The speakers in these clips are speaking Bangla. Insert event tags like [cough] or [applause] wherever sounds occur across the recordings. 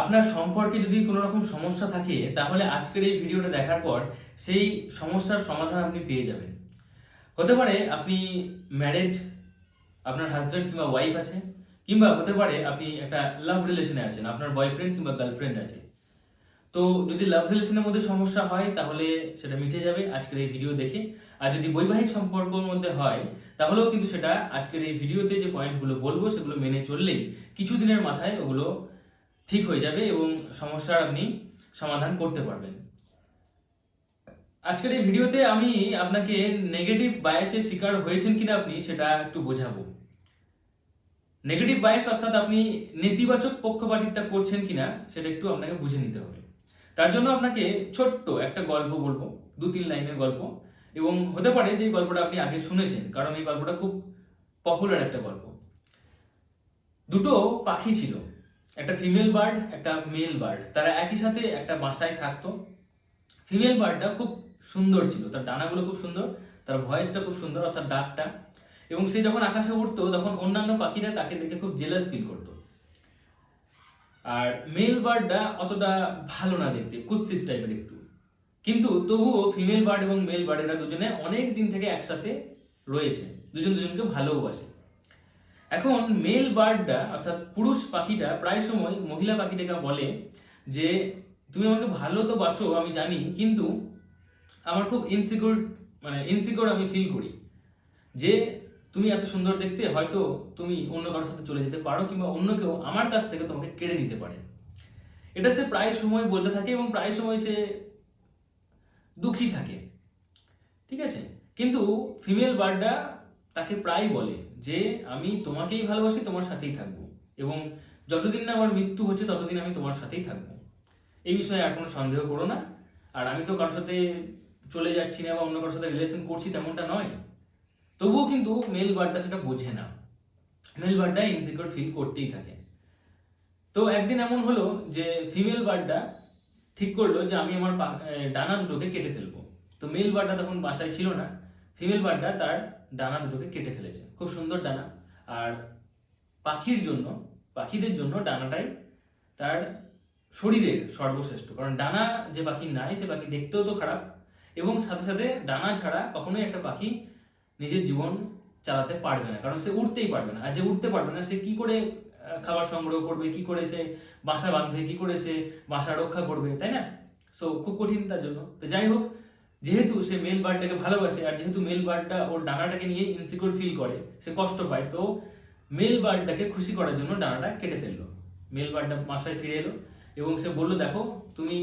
আপনার সম্পর্কে যদি কোনো রকম সমস্যা থাকে, তাহলে আজকের এই ভিডিওটা দেখার পর সেই সমস্যার সমাধান আপনি পেয়ে যাবেন। হতে পারে আপনি ম্যারিড আপনার হাজব্যান্ড কিংবা ওয়াইফ আছে, কিংবা হতে পারে আপনি একটা লাভ রিলেশনে আছেন, আপনার বয়ফ্রেন্ড কিংবা গার্লফ্রেন্ড আছে। তো যদি লাভ রিলেশনের মধ্যে সমস্যা হয়, তাহলে সেটা মিটে যাবে আজকের এই ভিডিও দেখে। আর যদি বৈবাহিক সম্পর্কের মধ্যে হয়, তাহলেও কিন্তু সেটা আজকের এই ভিডিওতে যে পয়েন্টগুলো বলব, সেগুলো মেনে চললেই কিছুদিনের মাথায় ওগুলো ঠিক হয়ে যাবে এবং সমস্যার আপনি সমাধান করতে পারবেন। আজকের এই ভিডিওতে আমি আপনাকে নেগেটিভ বায়াসের শিকার হয়েছেন কিনা আপনি সেটা একটু বোঝাবো। নেগেটিভ বায়াস অর্থাৎ আপনি নেতিবাচক পক্ষপাতিত্ব করছেন কিনা সেটা একটু আপনাকে বুঝে নিতে হবে। তার জন্য আপনাকে ছোট্ট একটা গল্প বলব, দু তিন লাইনের গল্প এবং হতে পারে যে গল্পটা আপনি আগে শুনেছেন, কারণ এই গল্পটা খুব পপুলার একটা গল্প। দুটো পাখি ছিল। একটা ফিমেল বার্ড একটা মেল বার্ড তারা একই সাথে একটা বাসায় থাকতো। ফিমেল বার্ডটা খুব সুন্দর ছিল। তার ডানাগুলো খুব সুন্দর, তার ভয়েসটা খুব সুন্দর, অর্থাৎ ডাকটা। এবং সে যখন আকাশে উঠতো তখন অন্যান্য পাখিরা তাকে দেখে খুব জেলাস ফিল করতো। আর মেল বার্ডটা অতটা ভালো না দেখতে, কুৎসিত টাইপের একটু। কিন্তু তবুও ফিমেল বার্ড এবং মেল বার্ড এরা দুজনে অনেক দিন থেকে একসাথে রয়েছে। দুজন দুজনকে ভালোবাসে এখন মেল বার্ডটা অর্থাৎ পুরুষ পাখিটা, প্রায় সময় মহিলা পাখিটাকে বলে যে, তুমি আমাকে ভালো তো বাসো, আমি জানি, কিন্তু আমার খুব ইনসিকিউর মানে ইনসিকিউর আমি ফিল করি। যে, তুমি এত সুন্দর দেখতে, হয়তো তুমি অন্য কারোর সাথে চলে যেতে পারো, কিংবা অন্য কেউ আমার কাছ থেকে তোমাকে কেড়ে নিতে পারে। এটা সে প্রায় সময় বলতে থাকে এবং প্রায় সময় সে দুঃখী থাকে। ঠিক আছে? কিন্তু ফিমেল বার্ডটা তাকে প্রায় বলে যে আমি তোমাকেই ভালোবাসি, তোমার সাথেই থাকব। এবং যতদিন না আমার মৃত্যু হচ্ছে, ততদিন আমি তোমার সাথেই থাকব। এই বিষয়ে আর কোনো সন্দেহ করো না। আর আমি তো কারোর সাথে চলে যাচ্ছি না বা অন্য কারোর সাথে রিলেশন করছি, তেমনটা নয়। তবুও কিন্তু মেল বার্ডটা সেটা বোঝে না। মেল বার্ডটা ইনসিকিউর ফিল করতেই থাকে। তো একদিন এমন হলো যে ফিমেল বার্ডটা ঠিক করল যে আমি আমার ডানা দুটোকে কেটে ফেলব। তো মেল বার্ডটা তখন বাসায় ছিল না। ফিমেল বার্ডটা তার ডানা দুটোকে কেটে ফেলেছে। খুব সুন্দর ডানা। আর পাখির জন্য, পাখিদের জন্য ডানাটাই তার শরীরের সর্বশ্রেষ্ঠ। কারণ ডানা যে পাখি নাই, সে পাখি দেখতেও তো খারাপ। এবং সাথে সাথে ডানা ছাড়া কখনোই একটা পাখি নিজের জীবন চালাতে পারবে না। কারণ সে উঠতেই পারবে না। আর যে উঠতে পারবে না, সে কি করে খাবার সংগ্রহ করবে, কি করে সে বাসা বাঁধবে, কি করে সে বাসা রক্ষা করবে, তাই না? সো খুব কঠিন তার জন্য। তো যাই হোক যেহেতু সে মেল বার্ডটাকে ভালোবাসে আর যেহেতু মেল বার্ডটা ওর ডানাটাকে নিয়ে ইনসিকিউর ফিল করে, সে কষ্ট পায়, তো মেল বার্ডটাকে খুশি করার জন্য ডানাটা কেটে ফেলল। মেল বার্ডটা বাসায় ফিরে এলো এবং সে বলল, দেখো, তুমি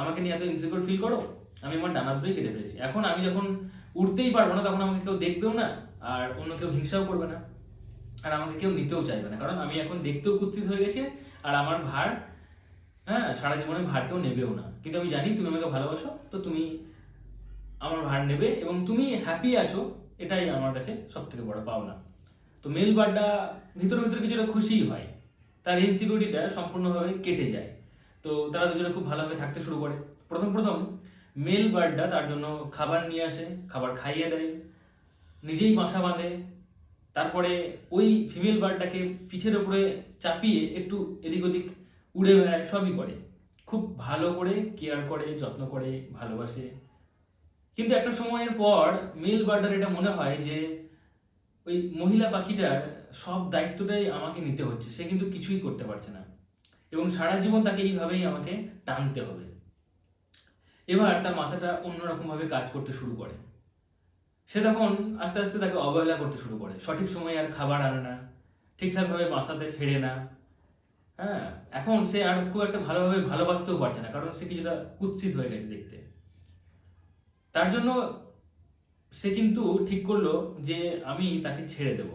আমাকে নিয়ে এত ইনসিকিউর ফিল করো, আমি আমার ডানা দুটোই কেটে ফেলেছি। এখন আমি যখন উঠতেই পারব না, তখন আমাকে কেউ দেখবেও না আর অন্য কেউ হিংসাও করবে না। আর আমাকে কেউ নিতেও চাইবে না। কারণ আমি এখন দেখতেও কুৎসিত হয়ে গেছি আর আমার ভার হ্যাঁ সারা জীবনে ভার কেউ নেবেও না। কিন্তু আমি জানি তুমি আমাকে ভালোবাসো, তো তুমি আমার ভার নেবে এবং তুমি হ্যাপি আছো, এটাই আমার কাছে সব থেকে বড় পাওনা। তো মেল বার্ডটা ভিতরে ভিতরে কিছুটা খুশিই হয়। তার ইনসিকিউরিটিটা সম্পূর্ণভাবে কেটে যায়। তো তারা দুজনে খুব ভালোভাবে থাকতে শুরু করে। প্রথম প্রথম মেল বার্ডটা তার জন্য খাবার নিয়ে আসে, খাবার খাইয়ে দেয়, নিজেই বাসা বাঁধে। তারপরে ওই ফিমেল বার্ডটাকে পিঠের ওপরে চাপিয়ে একটু এদিক ওদিক উড়ে বেড়ায়, সবই করে। খুব ভালো করে কেয়ার করে, যত্ন করে, ভালোবাসে। কিন্তু একটা সময়ের পর মিল বার্ডার এটা মনে হয় যে ওই মহিলা পাখিটার সব দায়িত্বটাই আমাকে নিতে হচ্ছে, সে কিন্তু কিছুই করতে পারছে না। এবং সারা জীবন তাকে এইভাবেই আমাকে টানতে হবে। এবার তার মাথাটা অন্যরকমভাবে কাজ করতে শুরু করে। সে তখন আস্তে আস্তে তাকে অবহেলা করতে শুরু করে। সঠিক সময়ে আর খাবার আনে না, ঠিকঠাকভাবে বাসাতে ফেরে না। হ্যাঁ এখন সে আর খুব একটা ভালোভাবে ভালোবাসতেও পারছে না, কারণ সে কিছুটা কুৎসিত হয়ে গেছে দেখতে। তার জন্য সে কিন্তু ঠিক করল যে আমি তাকে ছেড়ে দেব।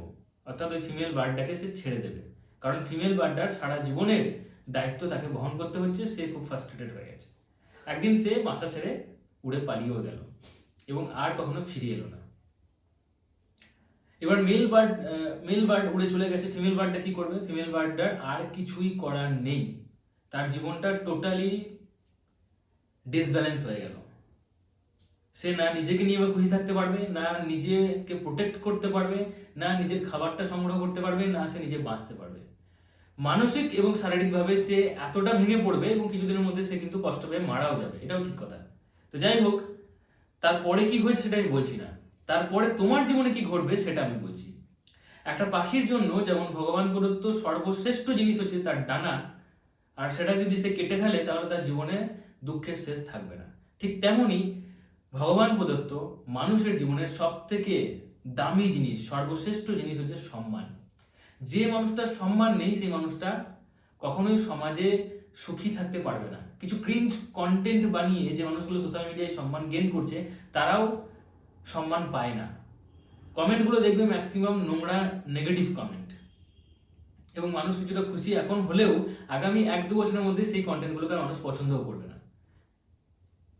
অর্থাৎ ওই ফিমেল বার্ডটাকে সে ছেড়ে দেবে। কারণ ফিমেল বার্ডটার সারা জীবনের দায়িত্ব তাকে বহন করতে হচ্ছে, সে খুব ফার্স্ট্রেটেড হয়ে গেছে। একদিন সে বাসা ছেড়ে উড়ে পালিয়েও গেল এবং আর কখনো ফিরে এলো না। এবার মেল বার্ড মেল বার্ড উড়ে চলে গেছে। ফিমেল বার্ডটা কি করবে? ফিমেল বার্ডটার আর কিছুই করার নেই। তার জীবনটা টোটালি ডিসব্যালেন্স হয়ে গেল। সে না নিজেকে নিয়ে খুশি থাকতে পারবে, না নিজেকে প্রোটেক্ট করতে পারবে, না নিজের খাবারটা সংগ্রহ করতে পারবে, না সে নিজে বাঁচতে পারবে। মানসিক এবং শারীরিকভাবে সে এতটা ভেঙে পড়বে এবং কিছুদিনের মধ্যে সে কিন্তু কষ্ট পেয়ে মারাও যাবে, এটাও ঠিক কথা। তো যাই হোক, তারপরে কি হয়েছে সেটা আমি বলছি না। তারপরে তোমার জীবনে কি ঘটবে সেটা আমি বলছি। একটা পাখির জন্য যেমন ভগবান প্রদত্ত সর্বশ্রেষ্ঠ জিনিস হচ্ছে তার ডানা, আর সেটা যদি সে কেটে ফেলে তাহলে তার জীবনে দুঃখের শেষ থাকবে না। ঠিক তেমনই ভগবান প্রদত্ত মানুষের জীবনের সব থেকে দামি জিনিস, সর্বশ্রেষ্ঠ জিনিস হচ্ছে সম্মান। যে মানুষটার সম্মান নেই, সেই মানুষটা কখনোই সমাজে সুখী থাকতে পারবে না। কিছু ক্রিঞ্জ কন্টেন্ট বানিয়ে যে মানুষগুলো সোশ্যাল মিডিয়ায় সম্মান গেন করছে, তারাও সম্মান পায় না। কমেন্টগুলো দেখবে ম্যাক্সিমাম নোংরা নেগেটিভ কমেন্ট এবং মানুষ কিছুটা খুশি এখন হলেও আগামী এক দু বছরের মধ্যে সেই কন্টেন্টগুলোকে মানুষ পছন্দও করবে না।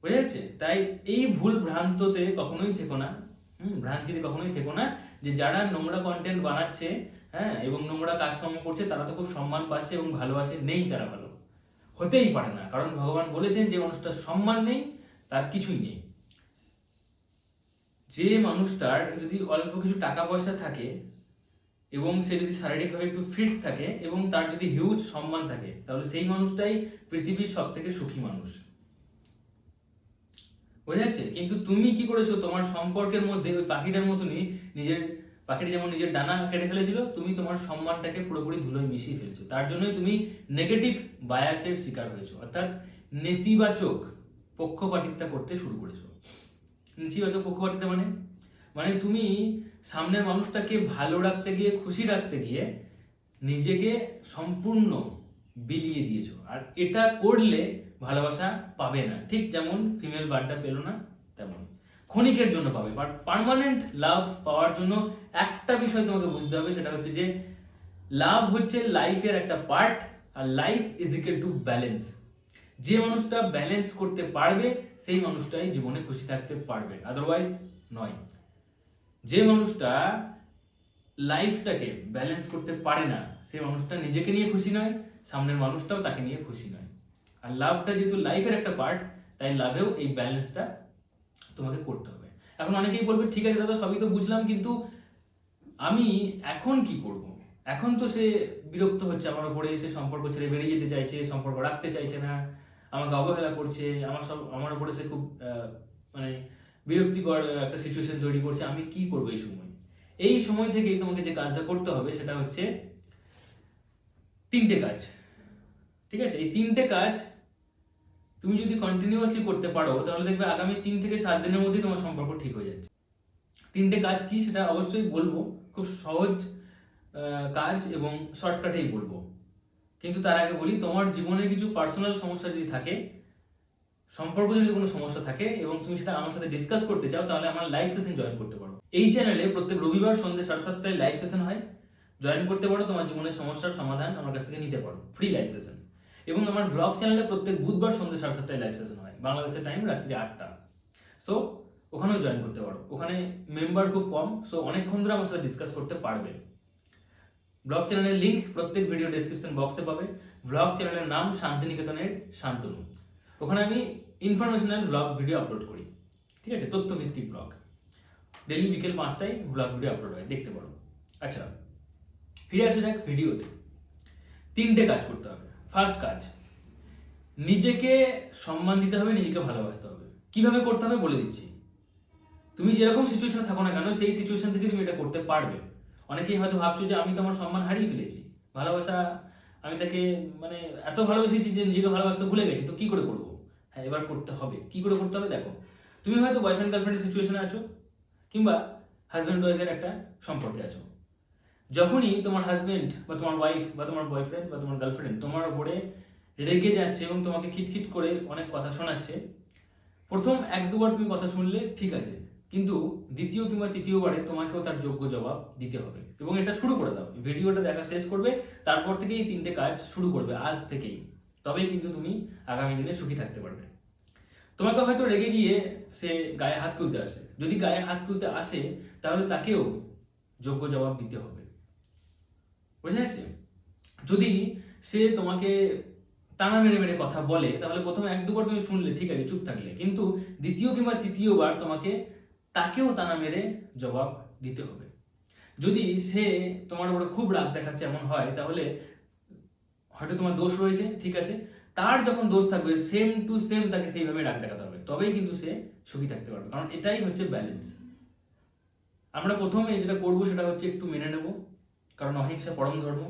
বুঝা যাচ্ছে তাই এই ভুল ভ্রান্ততে কখনোই থেকো না। হুম, ভ্রান্তিতে কখনোই থেকো না যে যারা নোংরা কন্টেন্ট বানাচ্ছে হ্যাঁ এবং নোংরা কাজকর্ম করছে, তারা তো খুব সম্মান পাচ্ছে এবং ভালোবাসে, নেই তারা ভালো। হতেই পারে না, কারণ ভগবান বলেছেন যে মানুষটার সম্মান নেই, তার কিছুই নেই। যে মানুষটার যদি অল্প কিছু টাকা পয়সা থাকে এবং সে যদি শারীরিকভাবে একটু ফিট থাকে এবং তার যদি হিউজ সম্মান থাকে, তাহলে সেই মানুষটাই পৃথিবীর সব থেকে সুখী মানুষ। বোঝা যাচ্ছে কিন্তু তুমি কি করেছ? তোমার সম্পর্কের মধ্যে ওই পাখিটার মতনই নিজের, পাখিটা যেমন নিজের ডানা কেটে ফেলেছিল, তুমি তোমার সম্মানটাকে পুরোপুরি ধুলোয় মিশিয়ে ফেলেছো। তার জন্যই তুমি নেগেটিভ বায়াসের শিকার হয়েছো। অর্থাৎ নেতিবাচক পক্ষপাতিত্বা করতে শুরু করেছ। নেতিবাচক পক্ষপাতিত্বা মানে? মানে তুমি সামনের মানুষটাকে ভালো রাখতে গিয়ে, খুশি রাখতে গিয়ে নিজেকে সম্পূর্ণ বিলিয়ে দিয়েছ। আর এটা করলে ভালোবাসা পাবে না। ঠিক যেমন ফিমেল বার্ডটা পেল না, তেমন। ক্ষণিকের জন্য পাবে বাট পার্মানেন্ট লাভ পাওয়ার জন্য একটা বিষয় তোমাকে বুঝতে হবে, সেটা হচ্ছে যে লাভ হচ্ছে লাইফের একটা part R life is equal to balance যে মানুষটা ব্যালেন্স করতে পারবে, সেই মানুষটাই জীবনে খুশি থাকতে পারবে আদারওয়াইজ নয়। যে মানুষটা লাইফটাকে ব্যালেন্স করতে পারে না, সেই মানুষটা নিজেকে নিয়ে খুশি নয়, সামনের মানুষটাও তাকে নিয়ে খুশি নয়। আর লাভটা যেহেতু লাইফের একটা পার্ট, তাই লাভেও এই ব্যালেন্সটা তোমাকে করতে হবে। এখন অনেকেই বলবে, ঠিক আছে দাদা, সবই তো বুঝলাম, কিন্তু আমি এখন কি করব? এখন তো সে বিরক্ত হচ্ছে, আমার উপরে সে সম্পর্ক ছেড়ে বেরিয়ে যেতে চাইছে, সম্পর্ক রাখতে চাইছে না, আমাকে অবহেলা করছে, আমার সব, আমার উপরে সে খুব মানে বিরক্তিকর একটা সিচুয়েশন তৈরি করছে, আমি কি করব এই সময়? এই সময় থেকেই তোমাকে যে কাজটা করতে হবে, সেটা হচ্ছে তিনটে কাজ। ঠিক আছে? এই তিনটে কাজ তুমি যদি কন্টিনিউয়াসলি করতে পারো, তাহলে দেখবে আগামী তিন থেকে সাত দিনের মধ্যেই তোমার সম্পর্ক ঠিক হয়ে যাচ্ছে। তিনটে কাজ কি সেটা অবশ্যই বলব, খুব সহজ কাজ এবং শর্টকাটেই বলব। কিন্তু তার আগে বলি, তোমার জীবনের কিছু পার্সোনাল সমস্যা যদি থাকে, সম্পর্ক যদি কোনো সমস্যা থাকে এবং তুমি সেটা আমার সাথে ডিসকাস করতে চাও, তাহলে আমার লাইভ সেশন জয়েন করতে পারো। এই চ্যানেলে প্রত্যেক রবিবার সন্ধ্যে সাড়ে সাতটায় লাইভ সেশন হয়। জয়েন করতে পারো, তোমার জীবনের সমস্যার সমাধান আমার কাছ থেকে নিতে পারো। ফ্রি লাইভ সেশন এবং আমার ব্লগ চ্যানেলে প্রত্যেক বুধবার সন্ধ্যে সাড়ে সাতটায় লাইভ সেশন হয়। বাংলাদেশের টাইম রাত্রি আটটা। সো ওখানেও জয়েন করতে পারো। ওখানে মেম্বার খুব কম সো অনেকক্ষণ ধরে আমার সাথে ডিসকাস করতে পারবে। ব্লগ চ্যানেলের লিঙ্ক প্রত্যেক ভিডিও ডেসক্রিপশন বক্সে পাবে। ব্লগ চ্যানেলের নাম শান্তিনিকেতনের শান্তনু। ওখানে আমি ইনফরমেশনাল ব্লগ ভিডিও আপলোড করি। ঠিক আছে? তথ্যভিত্তিক ব্লগ ডেলি বিকেল পাঁচটায় ব্লগ ভিডিও আপলোড হয়। দেখতে পারো। আচ্ছা ফিরে আসা যাক ভিডিওতে তিনটে কাজ করতে হবে। ফার্স্ট কাজ, নিজেকে সম্মান দিতে হবে, নিজেকে ভালোবাসতে হবে। কীভাবে করতে হবে বলে দিচ্ছি। তুমি যেরকম সিচুয়েশনে থাকো না কেন, সেই সিচুয়েশন থেকে তুমি এটা করতে পারবে। অনেকেই হয়তো ভাবছ যে আমি তো আমার সম্মান হারিয়ে ফেলেছি। ভালোবাসা, আমি তাকে মানে এত ভালোবেসেছি যে নিজেকে ভালোবাসতে ভুলে গেছি, তো কি করে করব? হ্যাঁ এবার করতে হবে। কি করে করতে হবে? দেখো, তুমি হয়তো বয়ফ্রেন্ড গার্লফ্রেন্ডের সিচুয়েশনে আছো, কিংবা হাজব্যান্ড ওয়াইফের একটা সম্পর্কে আছো। যখনই তোমার হাজবেন্ড বা তোমার ওয়াইফ বা তোমার বয়ফ্রেন্ড বা তোমার গার্লফ্রেন্ড তোমার উপরে রেগে যাচ্ছে এবং তোমাকে খিটখিট করে অনেক কথা শোনাচ্ছে, প্রথম এক দুবার তুমি কথা শুনলে ঠিক আছে, কিন্তু দ্বিতীয় কিংবা তৃতীয়বারে তোমাকেও তার যোগ্য জবাব দিতে হবে এবং এটা শুরু করে দাও। ভিডিওটা দেখা শেষ করবে, তারপর থেকে এই তিনটে কাজ শুরু করবে আজ থেকেই। তবেই কিন্তু তুমি আগামী দিনে সুখী থাকতে পারবে। তোমাকে হয়তো রেগে গিয়ে সে গায়ে হাত তুলতে আসে। যদি গায়ে হাত তুলতে আসে, তাহলে তাকেও যোগ্য জবাব দিতে হবে। বোঝা যাচ্ছে? যদি সে তোমাকে টানা মেরে মেরে কথা বলে, তাহলে প্রথমে এক দুবার তুমি শুনলে, ঠিক আছে, চুপ থাকলে। কিন্তু দ্বিতীয় কিংবা তৃতীয়বার তোমাকে তাকেও টানা মেরে জবাব দিতে হবে। যদি সে তোমার উপরে খুব রাগ দেখাচ্ছে, এমন হয়, তাহলে হয়তো তোমার দোষ রয়েছে, ঠিক আছে? তার যখন দোষ থাকবে সেম টু সেম তাকে সেইভাবে রাগ দেখাতে হবে। তবেই কিন্তু সে সুখী থাকতে পারবে। কারণ এটাই হচ্ছে ব্যালেন্স আমরা প্রথমে যেটা করব, সেটা হচ্ছে একটু মেনে নেব। কারণ অহিংসা পরম ধর্ম,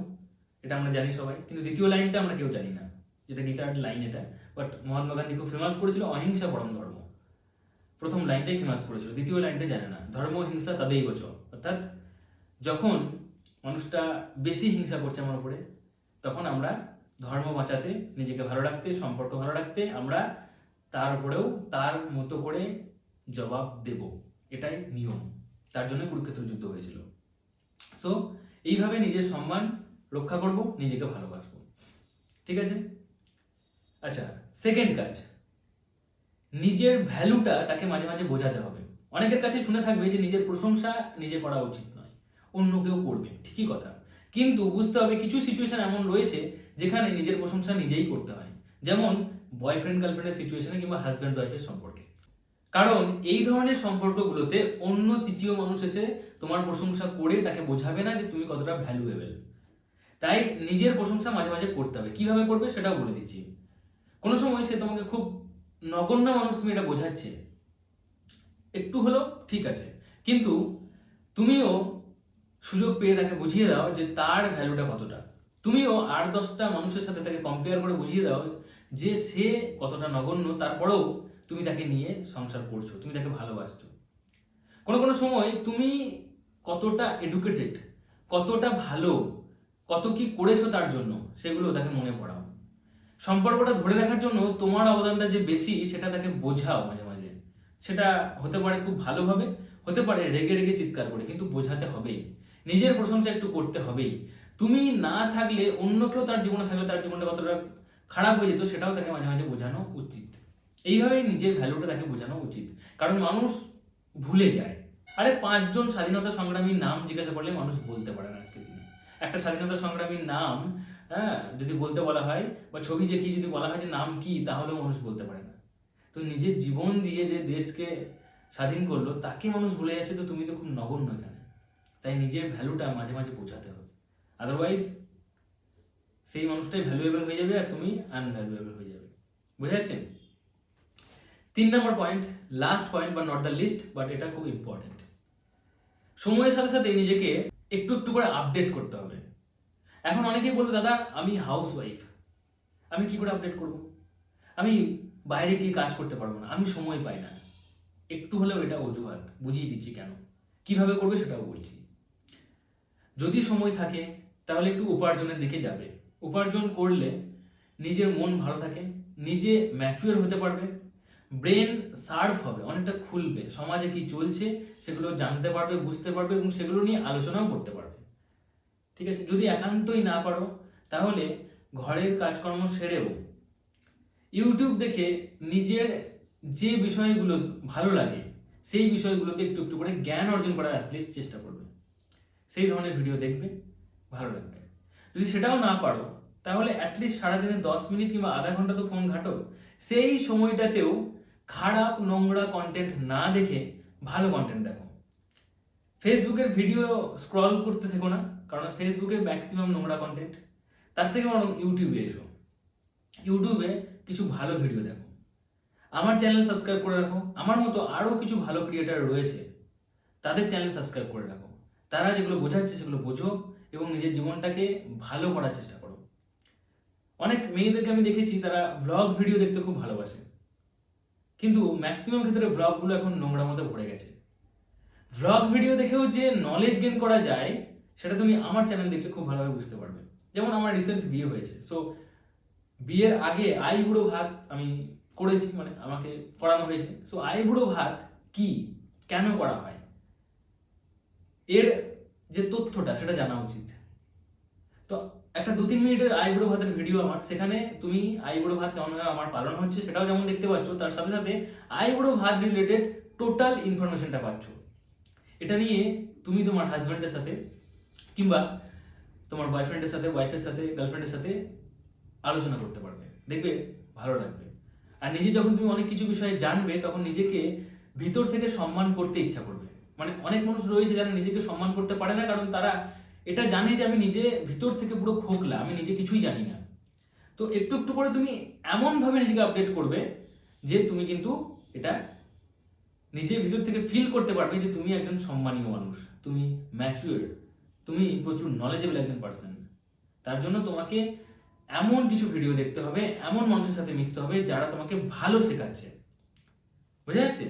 এটা আমরা জানি সবাই। কিন্তু দ্বিতীয় লাইনটা আমরা কেউ জানি না, যেটা গীতার লাইন এটা। বাট মহাত্মা গান্ধী খুব ফেমাস করেছিল অহিংসা পরম ধর্ম। প্রথম লাইনটাই ফেমাস করেছিল, দ্বিতীয় লাইনটা জানে না। ধর্ম, হিংসা তাদেই বচ অর্থাৎ যখন মানুষটা বেশি হিংসা করছে আমার উপরে, তখন আমরা ধর্ম বাঁচাতে, নিজেকে ভালো রাখতে, সম্পর্ক ভালো রাখতে, আমরা তার উপরেও তার মতো করে জবাব দেব। এটাই নিয়ম। তার জন্য কুরুক্ষেত্র যুদ্ধ হয়েছিল। সো এইভাবে নিজের সম্মান রক্ষা করব, নিজেকে ভালোবাসবো। ঠিক আছে? আচ্ছা সেকেন্ড কাজ। নিজের ভ্যালুটা তাকে মাঝে মাঝে বোঝাতে হবে। অনেকের কাছে শুনে থাকবে যে নিজের প্রশংসা নিজে করা উচিত নয়, অন্য কেউ করবে, ঠিকই কথা। কিন্তু বুঝতে হবে কিছু সিচুয়েশন এমন রয়েছে যেখানে নিজের প্রশংসা নিজেই করতে হয়। যেমন বয়ফ্রেন্ড গার্লফ্রেন্ডের সিচুয়েশনে কিংবা হাজব্যান্ড ওয়াইফের সম্পর্কে। কারণ এই ধরনের সম্পর্কগুলোতে অন্য তৃতীয় মানুষ এসে তোমার প্রশংসা করে তাকে বোঝাবে না যে তুমি কতটা ভ্যালুয়েবল তাই নিজের প্রশংসা মাঝে মাঝে করতে হবে। কীভাবে করবে সেটাও বলে দিচ্ছি। কোনো সময় সে তোমাকে খুব নগণ্য মানুষ তুমি এটা বোঝাচ্ছে। একটু হলেও ঠিক আছে। কিন্তু তুমিও সুযোগ পেয়ে তাকে বুঝিয়ে দাও যে তার ভ্যালুটা কতটা। তুমিও আট দশটা মানুষের সাথে তাকে কম্পেয়ার করে বুঝিয়ে দাও যে সে কতটা নগণ্য। তারপরেও তুমি তাকে নিয়ে সংসার করছ, তুমি তাকে ভালোবাসছো। কোনো কোনো সময় তুমি কতটা এডুকেটেড কতটা ভালো, কত কি করেছ তার জন্য, সেগুলো তাকে মনে পড়াও। সম্পর্কটা ধরে রাখার জন্য তোমার অবদানটা যে বেশি, সেটা তাকে বোঝাও মাঝে মাঝে। সেটা হতে পারে খুব ভালোভাবে, হতে পারে রেগে রেগে চিৎকার করে, কিন্তু বোঝাতে হবেই নিজের প্রশংসা একটু করতে হবেই তুমি না থাকলে অন্য কেউ তার জীবনে থাকলে তার জীবনটা কতটা খারাপ হয়ে যেত, সেটাও তাকে মাঝে মাঝে বোঝানো উচিত। এইভাবেই নিজের ভ্যালুটা তাকে বোঝানো উচিত। কারণ মানুষ ভুলে যায়। আরে পাঁচজন স্বাধীনতা সংগ্রামীর নাম জিজ্ঞাসা করলে মানুষ বলতে পারে না আজকের দিনে। একটা স্বাধীনতা সংগ্রামীর নাম হ্যাঁ যদি বলতে বলা হয়, বা ছবি দেখিয়ে যদি বলা হয় যে নাম কি, তাহলেও মানুষ বলতে পারে না। তো নিজের জীবন দিয়ে যে দেশকে স্বাধীন করল, তাকে মানুষ ভুলে যাচ্ছে, তো তুমি তো খুব নগণ্য এখানে। তাই নিজের ভ্যালুটা মাঝে মাঝে বোঝাতে হবে। আদারওয়াইজ সেই মানুষটাই ভ্যালুয়েবল হয়ে যাবে আর তুমি আনভ্যালুয়েবল হয়ে যাবে। বুঝে যাচ্ছেন তিন নম্বর পয়েন্ট লাস্ট পয়েন্ট বা নট দ্য লিস্ট বাট এটা খুব ইম্পর্টেন্ট সময়ের সাথে সাথে নিজেকে একটু একটু করে আপডেট করতে হবে। এখন অনেকেই বলবে, দাদা, আমি হাউস ওয়াইফ আমি কি করে আপডেট করব? আমি বাইরে গিয়ে কাজ করতে পারব না, আমি সময় পাই না। একটু হলেও এটা অজুহাত, বুঝিয়ে দিচ্ছি কেন? কীভাবে করবে সেটাও বলছি। যদি সময় থাকে, তাহলে একটু উপার্জনের দিকে যাবে। উপার্জন করলে নিজের মন ভালো থাকে, নিজে ম্যাচুয়ার হতে পারবে ব্রেন সার্ভ হবে, অনেকটা খুলবে। সমাজে কি চলছে সেগুলো জানতে পারবে, বুঝতে পারবে এবং সেগুলো নিয়ে আলোচনাও করতে পারবে। ঠিক আছে? যদি একান্তই না পারো, তাহলে ঘরের কাজকর্ম সেরেও। ইউটিউব দেখে নিজের যে বিষয়গুলো ভালো লাগে, সেই বিষয়গুলোতে একটু একটু করে জ্ঞান অর্জন করার অ্যাটলিস্ট চেষ্টা করবে। সেই ধরনের ভিডিও দেখবে, ভালো লাগবে। যদি সেটাও না পারো, তাহলে অ্যাটলিস্ট সারাদিনে দশ মিনিট কিংবা আধা ঘণ্টা তো ফোন ঘাটো। সেই সময়টাতেও খারাপ, নোংরা কন্টেন্ট না দেখে ভালো কন্টেন্ট দেখো। ফেসবুকের ভিডিও স্ক্রল করতে থেকো না, কারণ ফেসবুকে ম্যাক্সিমাম নোংরা কন্টেন্ট তার থেকে বরং ইউটিউবে এসো। ইউটিউবে কিছু ভালো ভিডিও দেখো। আমার চ্যানেল সাবস্ক্রাইব করে রাখো। আমার মতো আরও কিছু ভালো ক্রিয়েটার রয়েছে। তাদের চ্যানেল সাবস্ক্রাইব করে রাখো। তারা যেগুলো বোঝাচ্ছে সেগুলো বোঝো এবং নিজের জীবনটাকে ভালো করার চেষ্টা করো। অনেক মেয়েদেরকে আমি দেখেছি, তারা ব্লগ ভিডিও দেখতে খুব ভালোবাসে। কিন্তু ম্যাক্সিমাম ক্ষেত্রে ব্লগগুলো এখন নোংরা মতো ভরে গেছে। ব্লগ ভিডিও দেখেও যে নলেজ গেন করা যায়, সেটা তুমি আমার চ্যানেল দেখলে খুব ভালোভাবে বুঝতে পারবে। যেমন আমার রিসেন্ট বিয়ে হয়েছে সো বিয়ের আগে আই বুড়ো ভাত আমি করেছি মানে আমাকে করানো হয়েছে। সো আই বুড়ো ভাত কি? কেন করা হয়? এর যে তথ্যটা, সেটা জানা উচিত। তো একটা দু তিন মিনিটের আইবুড়ো ভাতের ভিডিও আমার। সেখানে তুমি আইবুড়ো ভাত কেমনভাবে আমার পালন হচ্ছে সেটাও যেমন দেখতে পাচ্ছ, তার সাথে সাথে আইবুড়ো ভাত রিলেটেড টোটাল ইনফরমেশনটা পাচ্ছ। এটা নিয়ে তুমি তোমার হাজব্যান্ডের সাথে কিংবা তোমার বয়ফ্রেন্ডের সাথে ওয়াইফের সাথে গার্লফ্রেন্ডের সাথে আলোচনা করতে পারবে। দেখবে, ভালো লাগবে। আর নিজে যখন তুমি অনেক কিছু বিষয়ে জানবে, তখন নিজেকে ভিতর থেকে সম্মান করতে ইচ্ছা করবে। মানে অনেক মানুষ রয়েছে যারা নিজেকে সম্মান করতে পারে না, কারণ তারা এটা জানে যে আমি নিজে ভিতর থেকে পুরো খোকলা, আমি নিজে কিছুই জানি না। তো একটু একটু করে তুমি এমনভাবে নিজেকে আপডেট করবে যে তুমি কিন্তু এটা নিজের ভিতর থেকে ফিল করতে পারবে যে তুমি একজন সম্মানীয় মানুষ, তুমি ম্যাচুয়ার তুমি প্রচুর নলেজেবল একজন পার্সন তার জন্য তোমাকে এমন কিছু ভিডিও দেখতে হবে, এমন মানুষের সাথে মিশতে হবে যারা তোমাকে ভালো শেখাচ্ছে। বুঝা যাচ্ছে?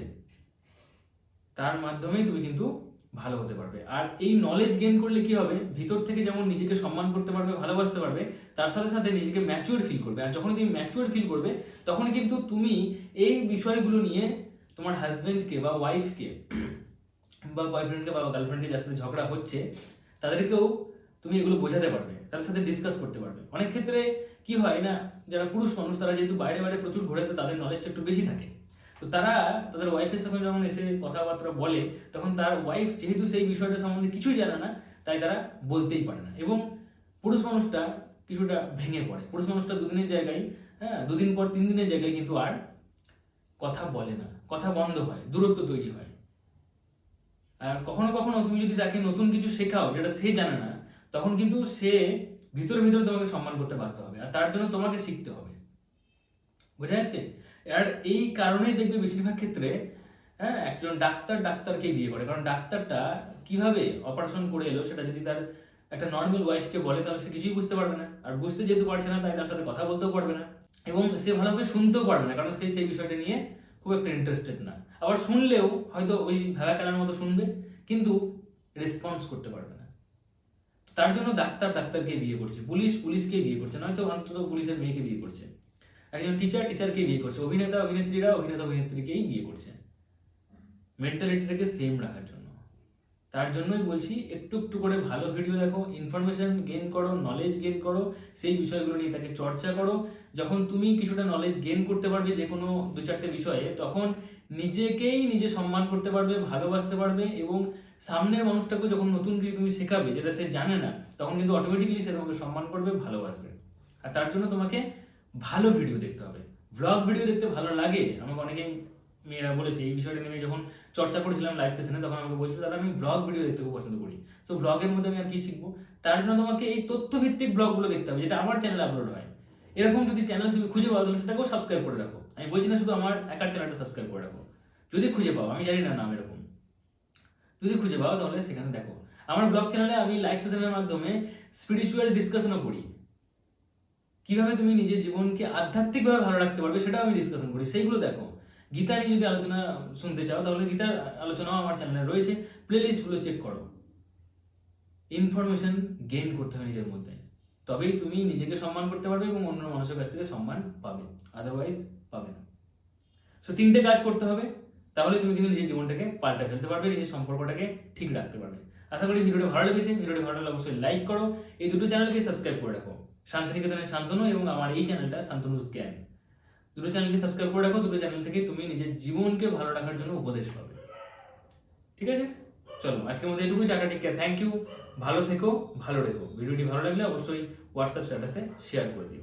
তার মাধ্যমেই তুমি কিন্তু ভালো হতে পারবে। আর এই নলেজ গেইন করলে কি হবে? ভিতর থেকে যেমন নিজেকে সম্মান করতে পারবে, ভালোবাসতে পারবে, তার সাথে সাথে নিজেকে ম্যাচিওর ফিল করবে। আর যখন তুমি ম্যাচিওর ফিল করবে, তখন কিন্তু তুমি এই বিষয়গুলো নিয়ে তোমার হাজব্যান্ডকে বা ওয়াইফকে [clears throat] বা বয়ফ্রেন্ডকে বা গার্লফ্রেন্ডকে যার সাথে ঝগড়া হচ্ছে, তাদেরকেও তুমি এগুলো বোঝাতে পারবে, তাদের সাথে ডিসকাস করতে পারবে। অনেক ক্ষেত্রে কি হয় না, যারা পুরুষ মানুষ, তারা যেহেতু বাইরে বাইরে প্রচুর ঘোরে, তো তাদের নলেজটা একটু বেশি থাকে। তো তারা তাদের ওয়াইফের সঙ্গে যখন এসে কথাবার্তা বলে, তখন তার ওয়াইফ যেহেতু সেই বিষয়টা সম্বন্ধে কিছুই জানে না, তাই তারা বলতেই পারে না। এবং পুরুষ মানুষটা কিছুটা ভেঙে পড়ে। পুরুষ মানুষটা দুদিনের জায়গায় হ্যাঁ দুদিন পর তিন দিনের জায়গায় কিন্তু আর কথা বলে না। কথা বন্ধ হয়, দূরত্ব তৈরি হয়। আর কখনো কখনো তুমি যদি তাকে নতুন কিছু শেখাও যেটা সে জানে না, তখন কিন্তু সে ভিতরে ভিতরে তোমাকে সম্মান করতে বাধ্য হবে। আর তার জন্য তোমাকে শিখতে হবে। বোঝা যাচ্ছে? আর এই কারণেই দেখবে বেশিরভাগ ক্ষেত্রে হ্যাঁ একজন ডাক্তার ডাক্তারকে বিয়ে করে। কারণ ডাক্তারটা কীভাবে অপারেশন করে এলো সেটা যদি তার একটা নর্মাল ওয়াইফকে বলে, তাহলে সে কিছুই বুঝতে পারবে না। আর বুঝতে যেহেতু পারছে না, তাই তার সাথে কথা বলতেও পারবে না। এবং সে ভালোভাবে শুনতেও পারবে না, কারণ সে সেই বিষয়টা নিয়ে খুব একটা ইন্টারেস্টেড না। আবার শুনলেও হয়তো ওই ভেবা খেলার মতো শুনবে, কিন্তু রেসপন্স করতে পারবে না। তার জন্য ডাক্তার ডাক্তারকে বিয়ে করছে, পুলিশ পুলিশকে বিয়ে করছে, নয়তো অন্তত পুলিশের মেয়েকে বিয়ে করছে। একজন টিচার টিচারকে বিয়ে করছে। অভিনেতা, অভিনেত্রীরা, অভিনেতা, অভিনেত্রীকেই বিয়ে করছে। মেন্টালিটিটাকে সেম রাখার জন্য। তার জন্যই বলছি, একটু একটু করে ভালো ভিডিও দেখো ইনফরমেশন গেন করো নলেজ গেইন করো, সেই বিষয়গুলো নিয়ে তাকে চর্চা করো। যখন তুমি কিছুটা নলেজ গেইন করতে পারবে যে কোনো দু চারটে বিষয়ে, তখন নিজেকেই নিজে সম্মান করতে পারবে, ভালোবাসতে পারবে এবং সামনের মানুষটাকে যখন নতুন কিছু তুমি শেখাবে, যেটা সে জানে না, তখন কিন্তু অটোমেটিক্যালি সে তোমাকে সম্মান করবে, ভালোবাসবে। আর তার জন্য তোমাকে ভালো ভিডিও দেখতে হবে। ব্লগ ভিডিও দেখতে ভালো লাগে? আমাকে অনেকেই মেয়েরা বলেছে, এই বিষয়টা নিয়ে যখন চর্চা করেছিলাম লাইভ সেশনে তখন আমাকে বলছিল, দাদা, আমি ব্লগ ভিডিও দেখতে খুব পছন্দ করি। সো ব্লগের মধ্যে আমি আর কি শিখব? তার জন্য তোমাকে এই তথ্যভিত্তিক ব্লগগুলো দেখতে হবে, যেটা আমার চ্যানেলে আপলোড হয়। এরকম যদি চ্যানেল তুমি খুঁজে পাও, তাহলে সেটাকেও সাবস্ক্রাইব করে রাখো। আমি বলছি না শুধু আমার একার চ্যানেলটা সাবস্ক্রাইব করে রাখো। যদি খুঁজে পাও, আমি জানি না নাম এরকম। যদি খুঁজে পাও, তাহলে সেখানে দেখো। আমার ব্লগ চ্যানেলে আমি লাইভ সেশনের মাধ্যমে স্পিরিচুয়াল ডিসকাশনও করি। কীভাবে তুমি নিজের জীবনকে আধ্যাত্মিকভাবে ভালো রাখতে পারবে সেটাও আমি ডিসকাশন করি। সেইগুলো দেখো। গীতা নিয়ে যদি আলোচনা শুনতে চাও, তাহলে গীতার আলোচনাও আমার চ্যানেলে রয়েছে। প্লে লিস্টগুলো চেক করো। ইনফরমেশন গেইন করতে হবে নিজের মধ্যে। তবেই তুমি নিজেকে সম্মান করতে পারবে এবং অন্য মানুষের কাছ থেকে সম্মান পাবে। আদারওয়াইজ পাবে না। সো তিনটে কাজ করতে হবে। তাহলে তুমি কিন্তু নিজের জীবনটাকে পাল্টে ফেলতে পারবে, নিজের সম্পর্কটাকে ঠিক রাখতে পারবে। আশা করি ভিডিওটা ভালো লেগেছে। ভিডিওটি ভালো লাগলে অবশ্যই লাইক করো। এই দুটো চ্যানেলকে সাবস্ক্রাইব করে রাখো। শান্তিনিকেতনের শান্তনু এবং আমার এই চ্যানেলটা শান্তনুস জ্ঞান। দুটো চ্যানেলকে সাবস্ক্রাইব করে রাখো, দুটো চ্যানেল থেকে তুমি নিজের জীবনকে ভালো রাখার জন্য উপদেশ পাবে। ঠিক আছে? চলো, আজকের মধ্যে এটুকুই, টাটা টিকা থ্যাংক ইউ ভালো থেকো, ভালো রেখো। ভিডিওটি ভালো লাগলে অবশ্যই হোয়াটসঅ্যাপ স্ট্যাটাসে শেয়ার করে দিও।